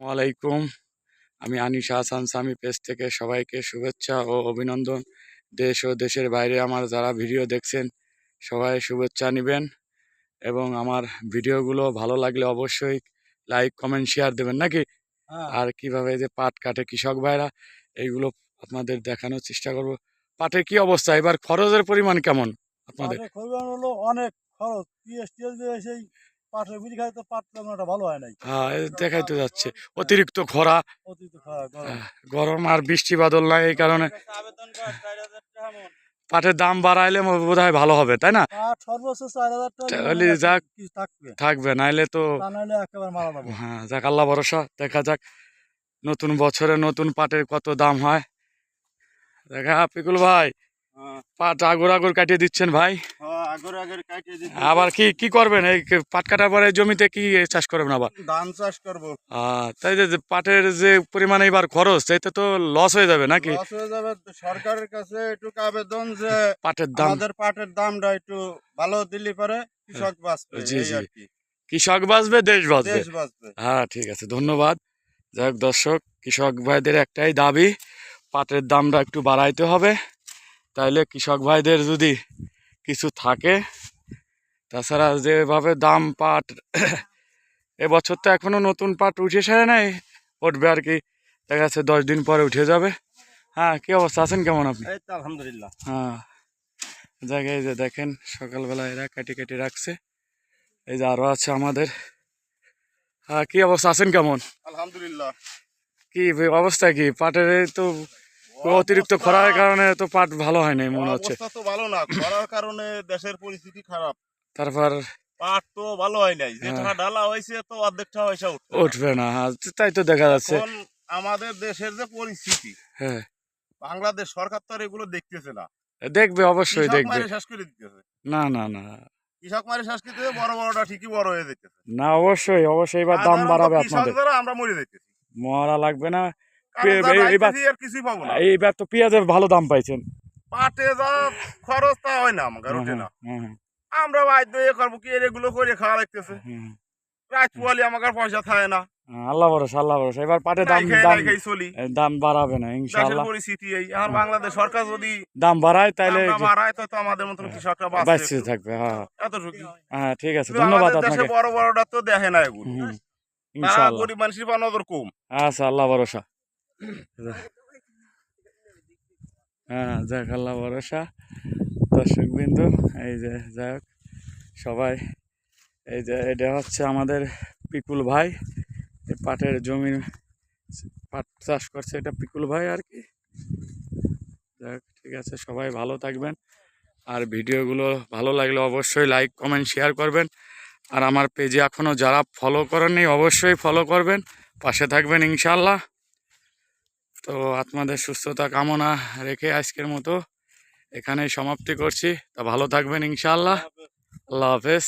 ওয়ালাইকুম। আমি আনিস হাসান সামি পেজ থেকে সবাইকে শুভেচ্ছা ও অভিনন্দন। দেশ ও দেশের বাইরে আমার যারা ভিডিও দেখছেন সবাই শুভেচ্ছা নেবেন এবং আমার ভিডিওগুলো ভালো লাগলে অবশ্যই লাইক কমেন্ট শেয়ার দেবেন নাকি? হ্যাঁ, আর কীভাবে যে পাট কাটে কৃষক ভাইরা এইগুলো আপনাদের দেখানোর চেষ্টা করব। পাটের কি অবস্থা? এবার খরচের পরিমাণ কেমন আপনাদের? অনেক খরচ। পিএস টিএস দিয়ে সেই পাটের বিড়ি খাই তো পাট তেমন একটা ভালো হয় নাই। হ্যাঁ দেখাই তো যাচ্ছে। অতিরিক্ত খরা। অতিরিক্ত গরম। আর বৃষ্টি বাদল নাই এই কারণে। পাটের দাম বাড়াইলে বোধ হয় ভালো হবে তাই না? সর্বোচ্চ চার হাজার টাকা যাক। থাকবে? নাইলে তো হ্যাঁ যাক আল্লাহ ভরসা দেখা যাক। নতুন বছরে নতুন পাটের কত দাম হয়। দেখা পিকুল ভাই পাট আগর আগর কাটিয়ে দিচ্ছেন ভাই। আবার কি কি করবেন? এই পাট কাটার পরে জমিতে কি চাষ করবেন আবার? ধান চাষ করব। তাই যে পাটের যে পরিমাণে এবার খরচ তাইতে তো লস হয়ে যাবে নাকি? লস হয়ে যাবে। সরকারের কাছে একটু আবেদন যে পাটের দাম। আমাদের পাটের দামটা একটু ভালো দিলে পরে কৃষক বাঁচবে জি, জি। কৃষক বাঁচবে দেশ বাঁচবে। দেশ বাঁচবে। হ্যাঁ ঠিক আছে ধন্যবাদ। যাই হোক দর্শক কৃষক ভাইদের একটাই দাবি পাটের দামটা একটু বাড়াইতে হবে। তাইলে কৃষক ভাইদের যদি কিছু থাকে। তাছাড়া যেভাবে দাম পাট এবছর তো এখনও নতুন পাট উঠে সেরে নাই উঠবে আর কি। দেখা যাচ্ছে দশ দিন পরে উঠে যাবে। হ্যাঁ কি অবস্থা? আছেন কেমন আপনি? আলহামদুলিল্লাহ। হ্যাঁ জায়গায় যে দেখেন সকালবেলা এরা কাটি কাটি রাখছে। এই যে আরও আছে আমাদের। হ্যাঁ কি অবস্থা? আছেন কেমন? আলহামদুলিল্লাহ। কি অবস্থা কি? পাটের এই তো অতিরিক্ত খরার কারণে তো পাট ভালো হয় নাই মনে হচ্ছে। তো ভালো না খরার কারণে দেশের পরিস্থিতি খারাপ। তারপর পাট তো ভালো হয় নাই হ্যাঁ। যেটা ডালা হয়েছে তো অর্ধেকটা পয়সা উঠবে উঠবে না হ্যাঁ তাই তো দেখা যাচ্ছে। আমাদের দেশের যে পরিস্থিতি হ্যাঁ। বাংলাদেশ সরকার তো আর এগুলো দেখতেছে না। দেখবে অবশ্যই দেখবে। মারে শেষ করে দিতেছে। না না না। কৃষক মারে শেষ করে বড় বড়টা ঠিকই বড় হয়ে যেতেছে। না অবশ্যই অবশ্যই এবার দাম বাড়াবে আপনাদের। আমরা মরে মরা লাগবে না আর এইবার তো পেঁয়াজের ভালো দাম পাইছেন। পাটে যা খরচ তা হয় না আমাকে না। আমরা বাধ্য করব কি এগুলো করে খাওয়া লাগতেছে। রাত পোয়ালি আমাকে পয়সা থাকে না। আল্লাহ ভরসা আল্লাহ ভরসা। এবার পাটের দাম দাম দাম বাড়াবে না ইনশাআল্লাহ। পরিস্থিতি এই। এখন বাংলাদেশ সরকার যদি দাম বাড়ায় দামটা বাড়ায় তো তো আমাদের মতন কৃষকরা বাঁচতে থাকবে। হ্যাঁ। এতটুকু হ্যাঁ ঠিক আছে ধন্যবাদ আপনাকে। বড় বড়টা তো দেখে না এগুলো। ইনশাআল্লাহ। গরিব মানুষের নজর কম। আচ্ছা আল্লাহ ভরসা। হ্যাঁ যাক, আল্লাহ ভরসা। দর্শক বিন্দু এই যে যাক সবাই, এই যে, এটা হচ্ছে আমাদের পিকুল ভাই। পাটের জমির পাট চাষ করছে এটা পিকুল ভাই আর কি। যাক ঠিক আছে, সবাই ভালো থাকবেন। আর ভিডিওগুলো ভালো লাগলে অবশ্যই লাইক, কমেন্ট, শেয়ার করবেন। আর আমার পেজে এখনও যারা ফলো করেননি, অবশ্যই ফলো করবেন। পাশে থাকবেন ইনশাল্লাহ তো আপনাদের সুস্থতা কামনা রেখে আজকের মতো এখানেই সমাপ্তি করছি। তা ভালো থাকবেন ইনশাল্লাহ আল্লাহ হাফেজ।